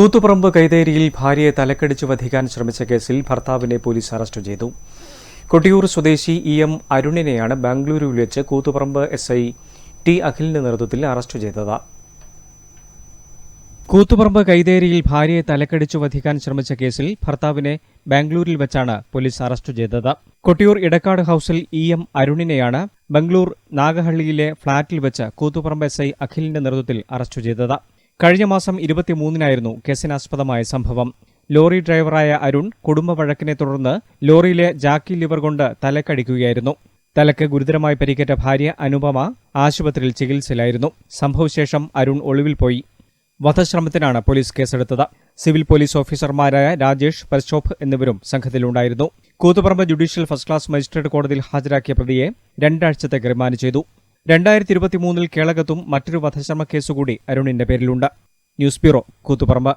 കൂത്തുപറമ്പ് കൈതേരിയിൽ ഭാര്യയെ തലക്കടിച്ചു വധിക്കാൻ ശ്രമിച്ച കേസിൽ ഭർത്താവിനെ പോലീസ് അറസ്റ്റ് ചെയ്തു. കൊട്ടിയൂർ സ്വദേശി ഇ എം അരുണിനെയാണ് ബാംഗ്ലൂരുവിൽ വെച്ച് കൂത്തുപറമ്പ് എസ് ഐ ടി അഖിലിന്റെ നേതൃത്വത്തിൽ അറസ്റ്റ് ചെയ്തത്. കൂത്തുപറമ്പ് കൈതേരിയിൽ ഭാര്യയെ തലക്കടിച്ചു വധിക്കാൻ ശ്രമിച്ച കേസിൽ ഭർത്താവിനെ ബാംഗ്ലൂരിൽ വെച്ചാണ് പോലീസ് അറസ്റ്റ് ചെയ്തത്. കൊട്ടിയൂർ ഇടക്കാട് ഹൌസിൽ ഇ എം അരുണിനെയാണ് ബംഗ്ലൂർ നാഗഹള്ളിയിലെ ഫ്ളാറ്റിൽ വെച്ച് കൂത്തുപറമ്പ് എസ് ഐ അഖിലിന്റെ നേതൃത്വത്തിൽ അറസ്റ്റ് ചെയ്തത്. കഴിഞ്ഞ മാസം ഇരുപത്തിമൂന്നിനായിരുന്നു കേസിനാസ്പദമായ സംഭവം. ലോറി ഡ്രൈവറായ അരുൺ കുടുംബ വഴക്കിനെ തുടർന്ന് ലോറിയിലെ ജാക്കി ലിവർ കൊണ്ട് തലക്കടിക്കുകയായിരുന്നു. തലക്ക് ഗുരുതരമായി പരിക്കേറ്റ ഭാര്യ അനുപമ ആശുപത്രിയിൽ ചികിത്സയിലായിരുന്നു. സംഭവശേഷം അരുൺ ഒളിവിൽ പോയി. വധശ്രമത്തിനാണ് പോലീസ് കേസെടുത്തത്. സിവിൽ പോലീസ് ഓഫീസർമാരായ രാജേഷ് പരശോഭ് എന്നിവരും സംഘത്തിലുണ്ടായിരുന്നു. Koothuparamba judicial first class magistrate കോടതിയിൽ ഹാജരാക്കിയ പ്രതിയെ രണ്ടാഴ്ചത്തേക്ക് റിമാൻഡ് ചെയ്തു. രണ്ടായിരത്തി ഇരുപത്തിമൂന്നിൽ കേളകത്തും മറ്റൊരു വധശ്രമ കേസുകൂടി അരുണിന്റെ പേരിലുണ്ട്. News bureau Koothuparamba.